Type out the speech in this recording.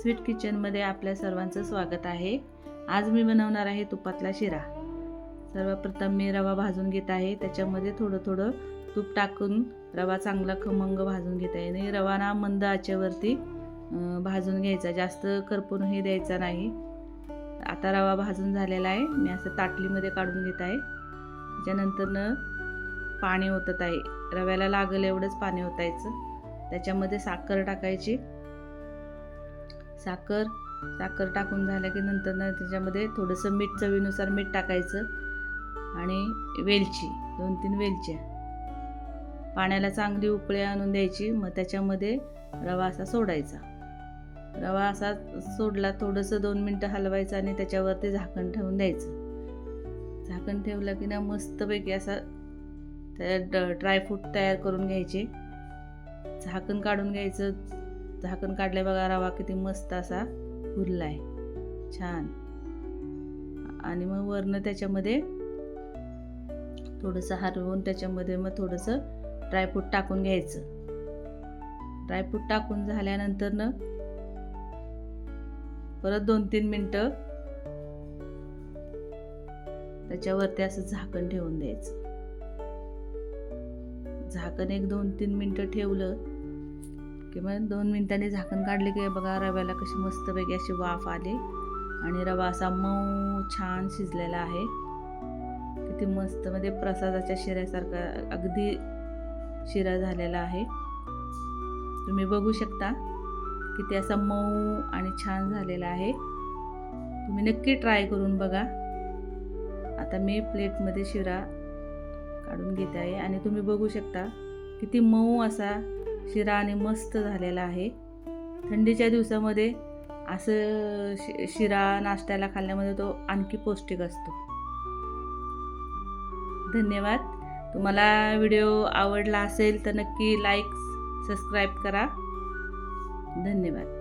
Sweet किचनमध्ये आपल्या सर्वांचं स्वागत आहे. आज मी बनवणार आहे तुपातला शिरा. सर्वप्रथम मी रवा भाजून घेत आहे. त्याच्यामध्ये थोडं थोडं तूप टाकून रवा चांगला खमंग भाजून घेत आहे. आणि रवा ना मंद आचेवरती भाजून घ्यायचा. जास्त करपूनही द्यायचा नाही. आता रवा भाजून झालेला आहे. मी असं ताटलीमध्ये काढून घेत आहे. त्याच्यानंतरनं पाणी ओतत आहे. रव्याला लागेल एवढंच पाणी ओतायचं. त्याच्यामध्ये साखर टाकायची. साखर साखर टाकून झालं की नंतर ना त्याच्यामध्ये थोडंसं मीठ चवीनुसार मीठ टाकायचं आणि वेलची दोन तीन वेलच्या. पाण्याला चांगली उकळी आणून द्यायची मग त्याच्यामध्ये रवा असा सोडायचा. रवा असा सोडला थोडंसं दोन मिनटं हलवायचं आणि त्याच्यावरती झाकण ठेवून द्यायचं. झाकण ठेवलं की ना मस्तपैकी असा त्या ड्रायफ्रूट तयार करून घ्यायचे. झाकण काढून घ्यायचं झाकण काढले बघा रवा किती मस्त असा फुलला आहे छान. आणि मग वरनं त्याच्यामध्ये थोडंसं हरवून त्याच्यामध्ये मग थोडंसं ड्रायफ्रूट टाकून घ्यायचं. ड्रायफ्रूट टाकून झाल्यानंतर न परत दोन तीन मिनटं त्याच्यावरती असं झाकण ठेवून द्यायचं. झाकण एक दोन तीन मिनटं ठेवलं किंवा दोन मिनिटांनी झाकण काढले की बघा रव्याला कशी मस्तपैकी अशी वाफ आली. आणि रवा असा मऊ छान शिजलेला आहे. किती मस्त म्हणजे प्रसादाच्या शिऱ्यासारखा अगदी शिरा झालेला आहे. तुम्ही बघू शकता किती असा मऊ आणि छान झालेला आहे. तुम्ही नक्की ट्राय करून बघा. आता मी प्लेटमध्ये शिरा काढून घेत आहे. आणि तुम्ही बघू शकता किती मऊ असा शिरा आणि मस्त झालेला आहे. थंडीच्या दिवसामध्ये असं शि शिरा नाश्त्याला खाल्ल्यामध्ये तो आणखी पौष्टिक असतो. धन्यवाद. तुम्हाला व्हिडिओ आवडला असेल तर नक्की लाईक सबस्क्राईब करा. धन्यवाद.